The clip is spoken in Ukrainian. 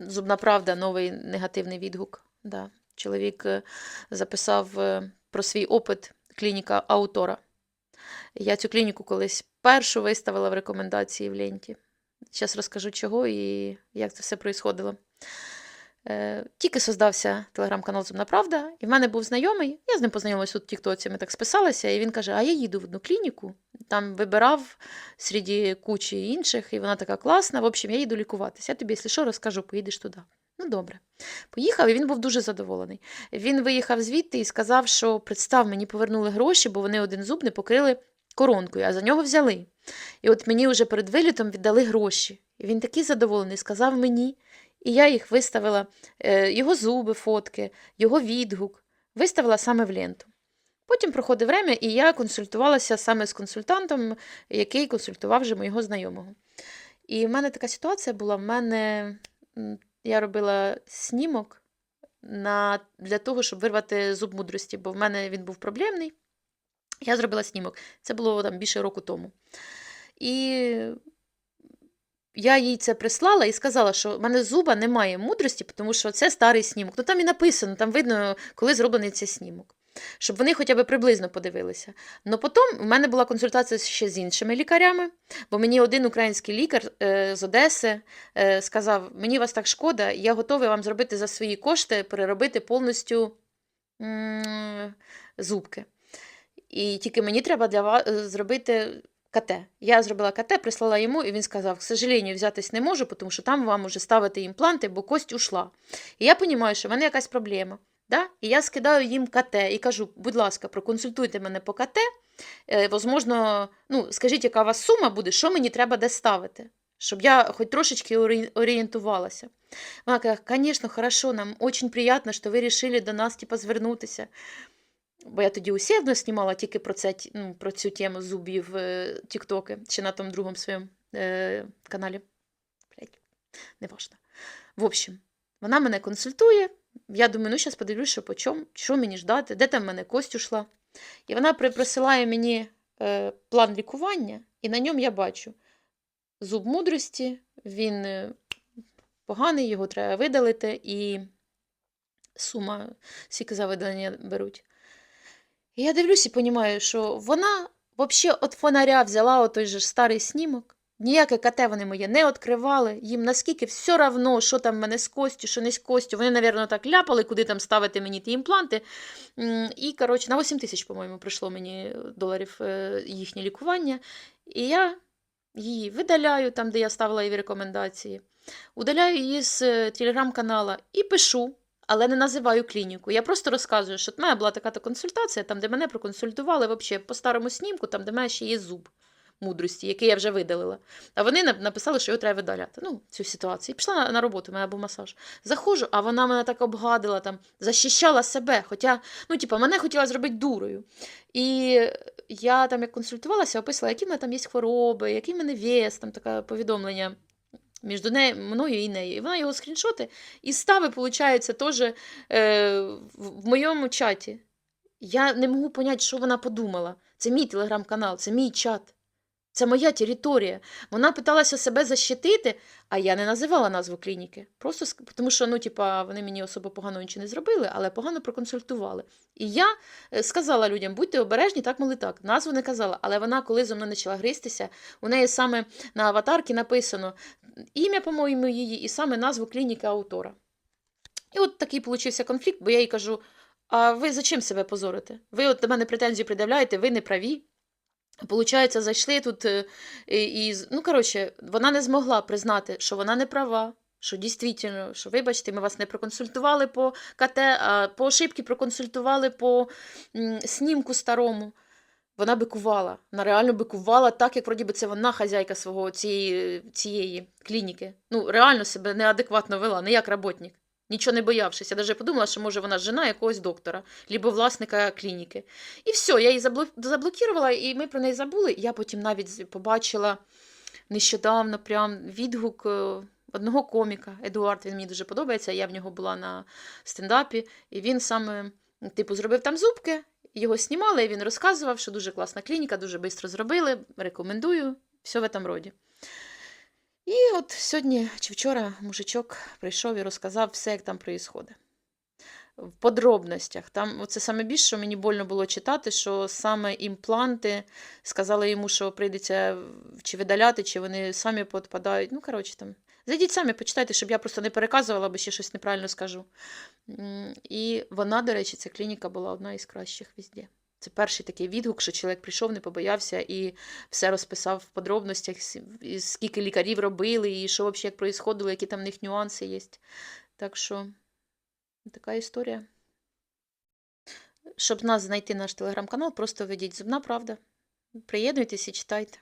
Зубна правда, новий негативний відгук. Да. Чоловік е, записав е, про свій опит клініка Аутора. Я цю клініку колись першу виставила в рекомендації в ленті. Зараз розкажу чого і як це все происходило. Е, Тільки создався телеграм-канал Зубна Правда, і в мене був знайомий, я з ним познайомилася тут Тіктоці, ми так списалися, і він каже: А я їду в одну клініку, там вибирав серед кучі інших, і вона така класна. В общем, я їду лікуватися. Я тобі, якщо що, розкажу, поїдеш туди. Ну, добре. Поїхав, і він був дуже задоволений. Він виїхав звідти і сказав, що представ, мені повернули гроші, бо вони один зуб не покрили коронкою, а за нього взяли. І от мені вже перед вилітом віддали гроші. І він такий задоволений, сказав мені, і я їх виставила, е, його зуби, фотки, його відгук, виставила саме в ленту. Потім проходить время, і я консультувалася саме з консультантом, який консультував вже моєго знайомого. І в мене така ситуація була: в мене я робила снімок на, для того, щоб вирвати зуб мудрості, бо в мене він був проблемний. Я зробила снімок. Це було там більше року тому. І я їй це прислала і сказала, що в мене зуба немає мудрості, тому що це старий снімок. Ну там і написано, там видно, коли зроблений цей снімок. Щоб вони хоча б приблизно подивилися. Ну потім в мене була консультація ще з іншими лікарями, бо мені один український лікар е, з Одеси е, сказав: мені вас так шкода, я готовий вам зробити за свої кошти, переробити повністю зубки. І тільки мені треба для вас зробити КТ. Я зробила КТ, прислала йому, і він сказав: к сожалению, взятись не можу, тому що там вам уже ставити імпланти, бо кость ушла. І я розумію, що в мене якась проблема. Да? І я скидаю їм КТ і кажу, будь ласка, проконсультуйте мене по КТ. Е, возможно, ну, скажіть, яка у вас сума буде, що мені треба де ставити, щоб я хоч трошечки орієнтувалася. Вона каже, звісно, хорошо, нам дуже приємно, що ви вирішили до нас типу, звернутися. Бо я тоді усердно знімала тільки про, це, ну, про цю тему зубів е, Тіктоки, чи на тому другому своєму е, каналі. Блять, неважно. В общем, вона мене консультує. Я думаю, ну зараз подивлюсь, що по чому, що мені ждати, де там в мене кость ушла. І вона при- присилає мені е, план лікування, і на ньому я бачу зуб мудрості, він е, поганий, його треба видалити, і сума, скільки за видалення беруть. І я дивлюсь і розумію, що вона взагалі від фонаря взяла той же старий снімок. Ніяке КТ вони моє не відкривали. Їм наскільки все одно, що там в мене з костю, що не з костю. Вони, мабуть, так ляпали, куди там ставити мені ті імпланти. І, коротше, на 8 тисяч, по-моєму, прийшло мені доларів е, їхнє лікування. І я її видаляю там, де я ставила її в рекомендації. Удаляю її з е, телеграм-канала і пишу, але не називаю клініку. Я просто розказую, що в мене була така-то консультація, там, де мене проконсультували вообще по старому снімку, там, де в мене ще є зуб мудрості, який я вже видалила. А вони написали, що його треба видаляти. Ну, цю ситуацію. І пішла на, на роботу, у мене був масаж. Заходжу, а вона мене так обгадила, там, захищала себе. Хоча, ну, типу, мене хотіла зробити дурою. І я там як консультувалася, описала, які в мене там є хвороби, який в мене вес, там таке повідомлення між нею, мною і нею. І вона його скріншоти і стави, виходить, теж е, в, моєму чаті. Я не можу поняти, що вона подумала. Це мій телеграм-канал, це мій чат. Це моя територія. Вона питалася себе защитити, а я не називала назву клініки. Просто тому що ну, типа, вони мені особо погано нічого не зробили, але погано проконсультували. І я е, сказала людям, будьте обережні, так мали так. Назву не казала, але вона, коли зо мною почала гристися, у неї саме на аватарці написано ім'я, по-моєму, її, і саме назву клініки автора. І от такий получився конфлікт, бо я їй кажу: а ви зачем себе позорите? Ви от до мене претензії пред'являєте, ви не праві. Получається, зайшли тут е, і, ну, коротше, вона не змогла признати, що вона не права, що дійсно, що вибачте, ми вас не проконсультували по КТ, а по ошибки проконсультували по снімку старому. Вона бикувала. Вона реально бикувала так, як вроді би це вона хазяйка свого цієї, цієї клініки. Ну, реально себе неадекватно вела, не як роботник. Нічого не боявшись. Я навіть подумала, що може вона жена якогось доктора, либо власника клініки. І все, я її заблок... заблокувала, і ми про неї забули. Я потім навіть побачила нещодавно прям відгук е, одного коміка. Едуард, він мені дуже подобається. Я в нього була на стендапі, і він саме, типу, зробив там зубки, його знімали, і він розказував, що дуже класна клініка, дуже швидко зробили, рекомендую, все в этом роді. І от сьогодні чи вчора мужичок прийшов і розказав все, як там відбувається. В подробностях. Там оце саме більше, що мені больно було читати, що саме імпланти сказали йому, що прийдеться чи видаляти, чи вони самі підпадають. Ну, коротше, там. Зайдіть самі, почитайте, щоб я просто не переказувала, бо ще щось неправильно скажу. І вона, до речі, ця клініка була одна із кращих везде. Це перший такий відгук, що чоловік прийшов, не побоявся і все розписав в подробностях, скільки лікарів робили, і що взагалі як происходило, які там в них нюанси є. Так що така історія. Щоб нас знайти наш телеграм-канал, просто введіть Зубна Правда. Приєднуйтесь і читайте.